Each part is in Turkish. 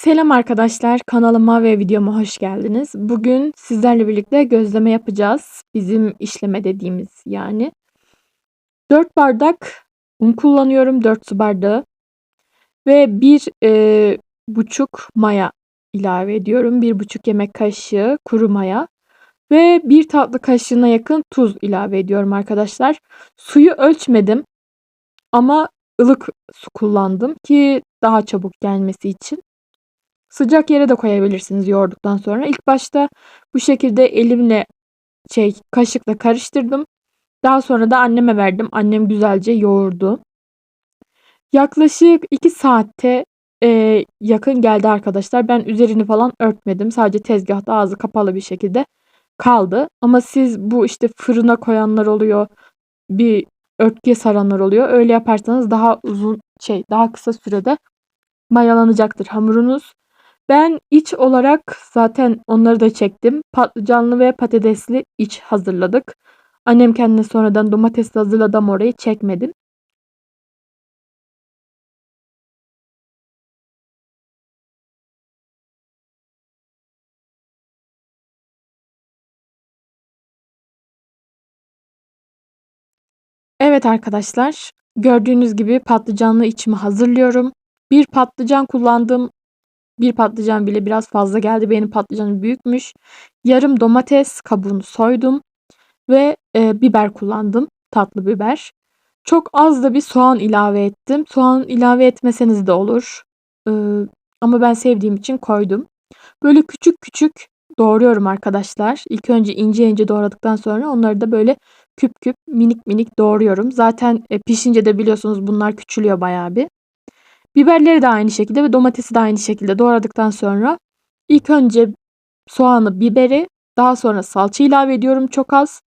Selam arkadaşlar, kanalıma ve videoma hoş geldiniz. Bugün sizlerle birlikte gözleme yapacağız. Bizim işleme dediğimiz yani. 4 bardak un kullanıyorum, 4 su bardağı. Ve 1 e, buçuk maya ilave ediyorum. 1 buçuk yemek kaşığı kuru maya. Ve 1 tatlı kaşığına yakın tuz ilave ediyorum arkadaşlar. Suyu ölçmedim. Ama ılık su kullandım ki daha çabuk gelmesi için. Sıcak yere de koyabilirsiniz yoğurduktan sonra. İlk başta bu şekilde elimle şey kaşıkla karıştırdım. Daha sonra da anneme verdim. Annem güzelce yoğurdu. Yaklaşık 2 saatte e, yakın geldi arkadaşlar. Ben üzerini falan örtmedim. Sadece tezgahta ağzı kapalı bir şekilde kaldı. Ama siz bu işte fırına koyanlar oluyor. Bir örtüye saranlar oluyor. Öyle yaparsanız daha uzun şey daha kısa sürede mayalanacaktır hamurunuz. Ben iç olarak zaten onları da çektim. Patlıcanlı ve patatesli iç hazırladık. Annem kendine sonradan domatesli hazırladı ama orayı çekmedim. Evet arkadaşlar, gördüğünüz gibi patlıcanlı içimi hazırlıyorum. Bir patlıcan kullandım. Bir patlıcan bile biraz fazla geldi. Benim patlıcanım büyükmüş. Yarım domates kabuğunu soydum ve e, biber kullandım. Tatlı biber. Çok az da bir soğan ilave ettim. Soğan ilave etmeseniz de olur. Ee, ama ben sevdiğim için koydum. Böyle küçük küçük doğruyorum arkadaşlar. İlk önce ince ince doğradıktan sonra onları da böyle küp küp minik minik doğruyorum. Zaten e, pişince de biliyorsunuz bunlar küçülüyor bayağı bir. Biberleri de aynı şekilde ve domatesi de aynı şekilde doğradıktan sonra ilk önce soğanı, biberi, daha sonra salça ilave ediyorum çok az.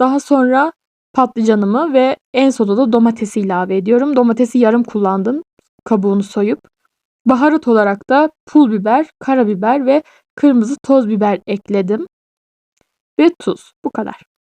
Daha sonra patlıcanımı ve en sonunda da domatesi ilave ediyorum. Domatesi yarım kullandım kabuğunu soyup. Baharat olarak da pul biber, karabiber ve kırmızı toz biber ekledim. Ve tuz. Bu kadar.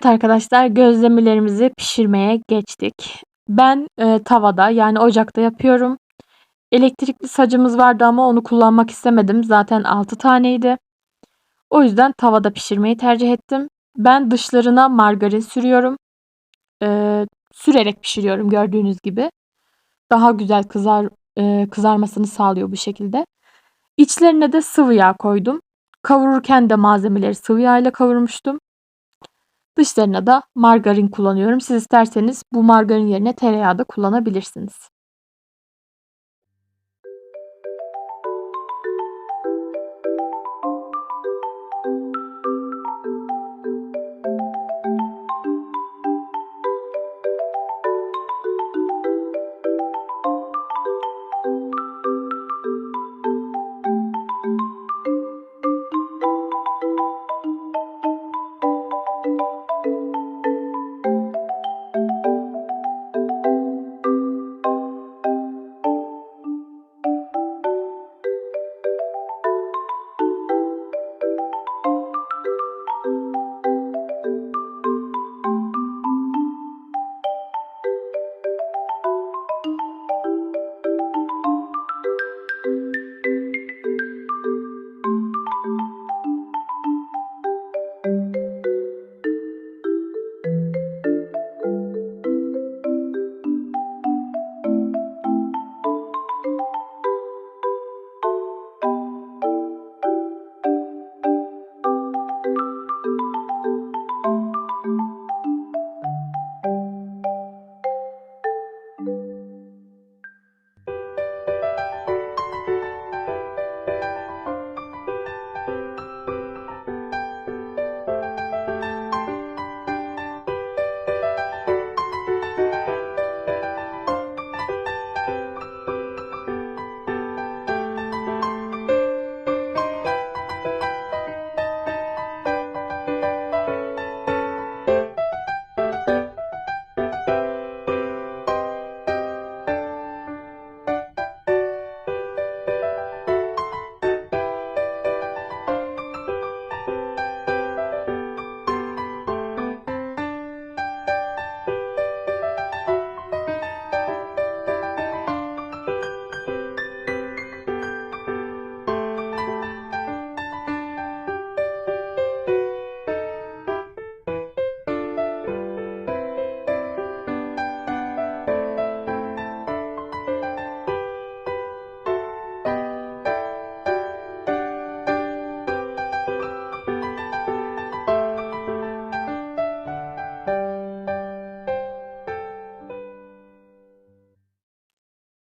Evet arkadaşlar gözlemelerimizi pişirmeye geçtik. Ben e, tavada yani ocakta yapıyorum. Elektrikli sacımız vardı ama onu kullanmak istemedim. Zaten 6 taneydi. O yüzden tavada pişirmeyi tercih ettim. Ben dışlarına margarin sürüyorum. Ee, sürerek pişiriyorum gördüğünüz gibi. Daha güzel kızar e, kızarmasını sağlıyor bu şekilde. İçlerine de sıvı yağ koydum. Kavururken de malzemeleri sıvı yağ ile kavurmuştum. Dışlarına da margarin kullanıyorum. Siz isterseniz bu margarin yerine tereyağı da kullanabilirsiniz.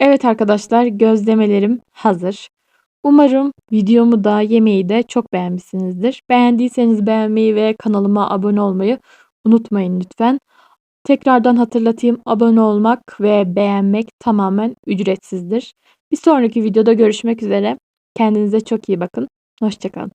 Evet arkadaşlar gözlemelerim hazır. Umarım videomu da yemeği de çok beğenmişsinizdir. Beğendiyseniz beğenmeyi ve kanalıma abone olmayı unutmayın lütfen. Tekrardan hatırlatayım abone olmak ve beğenmek tamamen ücretsizdir. Bir sonraki videoda görüşmek üzere. Kendinize çok iyi bakın. Hoşçakalın.